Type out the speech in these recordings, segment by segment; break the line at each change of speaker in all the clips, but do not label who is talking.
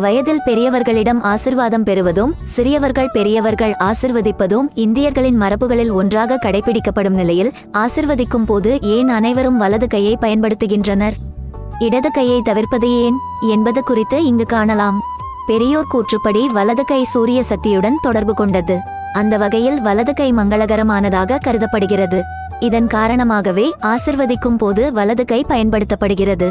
வயதில் பெரியவர்களிடம் ஆசிர்வாதம் பெறுவதும் சிறியவர்கள் பெரியவர்கள் ஆசிர்வதிப்பதும் இந்தியர்களின் மரபுகளில் ஒன்றாக கடைபிடிக்கப்படும் நிலையில் ஆசிர்வதிக்கும் போது ஏன் அனைவரும் வலது கையை பயன்படுத்துகின்றனர்? இடது கையை தவிர்ப்பது ஏன்? என்பது குறித்து இங்கு காணலாம். பெரியோர் கூற்றுப்படி வலது கை சூரிய சக்தியுடன் தொடர்பு கொண்டது. அந்த வகையில் வலது கை மங்களகரமானதாக கருதப்படுகிறது. இதன் காரணமாகவே ஆசிர்வதிக்கும் போது வலது கை பயன்படுத்தப்படுகிறது.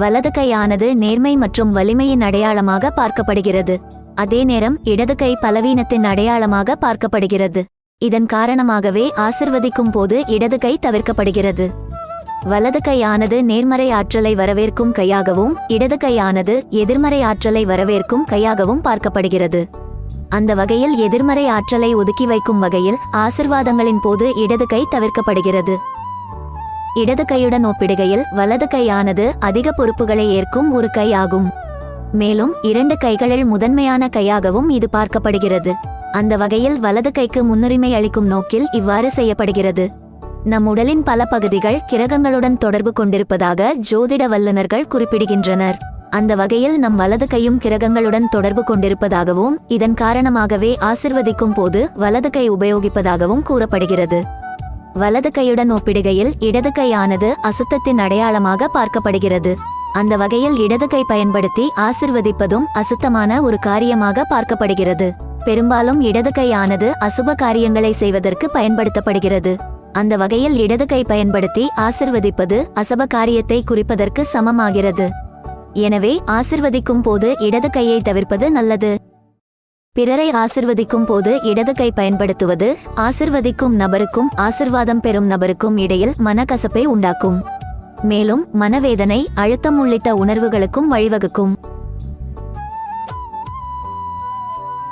வலது கையானது நேர்மை மற்றும் வலிமையின் அடையாளமாக பார்க்கப்படுகிறது. அதே நேரம் இடது கை பலவீனத்தின் அடையாளமாக பார்க்கப்படுகிறது. இதன் காரணமாகவே ஆசிர்வதிக்கும் போது இடது கை தவிர்க்கப்படுகிறது. வலது கையானது நேர்மறை ஆற்றலை வரவேற்கும் கையாகவும் இடது கையானது எதிர்மறை ஆற்றலை வரவேற்கும் கையாகவும் பார்க்கப்படுகிறது. அந்த வகையில் எதிர்மறை ஆற்றலை ஒதுக்கி வைக்கும் வகையில் ஆசிர்வாதங்களின் போது இடது கை தவிர்க்கப்படுகிறது. இடது கையுடன் ஒப்பிடுகையில் வலது கையானது அதிக பொறுப்புகளை ஏற்கும் ஒரு கை ஆகும் மேலும் இரண்டு கைகளில் முதன்மையான கையாகவும் இது பார்க்கப்படுகிறது. அந்த வகையில் வலது கைக்கு முன்னுரிமை அளிக்கும் நோக்கில் இவ்வாறு செய்யப்படுகிறது. நம் உடலின் பல பகுதிகள் கிரகங்களுடன் தொடர்பு கொண்டிருப்பதாக ஜோதிட வல்லுநர்கள் குறிப்பிடுகின்றனர். அந்த வகையில் நம் வலது கையும் கிரகங்களுடன் தொடர்பு கொண்டிருப்பதாகவும் இதன் காரணமாகவே ஆசிர்வதிக்கும் போது வலது கை உபயோகிப்பதாகவும் கூறப்படுகிறது. வலது கையுடன் ஒப்பிடுகையில் இடது கையானது அசுத்தத்தின் அடையாளமாக பார்க்கப்படுகிறது. அந்த வகையில் இடது கை பயன்படுத்தி ஆசிர்வதிப்பதும் அசுத்தமான ஒரு காரியமாக பார்க்கப்படுகிறது. பெரும்பாலும் இடது கையானது அசுப காரியங்களை செய்வதற்கு பயன்படுத்தப்படுகிறது. அந்த வகையில் இடது கை பயன்படுத்தி ஆசிர்வதிப்பது அசப காரியத்தை குறிப்பதற்கு சமமாகிறது. எனவே ஆசிர்வதிக்கும் போது இடது கையை தவிர்ப்பது நல்லது. பிறரை ஆசிர்வதிக்கும் போது இடது கை பயன்படுத்துவது ஆசிர்வதிக்கும் நபருக்கும் ஆசிர்வாதம் பெறும் நபருக்கும் இடையில் மனக்கசப்பை உண்டாக்கும். மேலும் மனவேதனை அழுத்தம் உள்ளிட்ட உணர்வுகளுக்கும் வழிவகுக்கும்.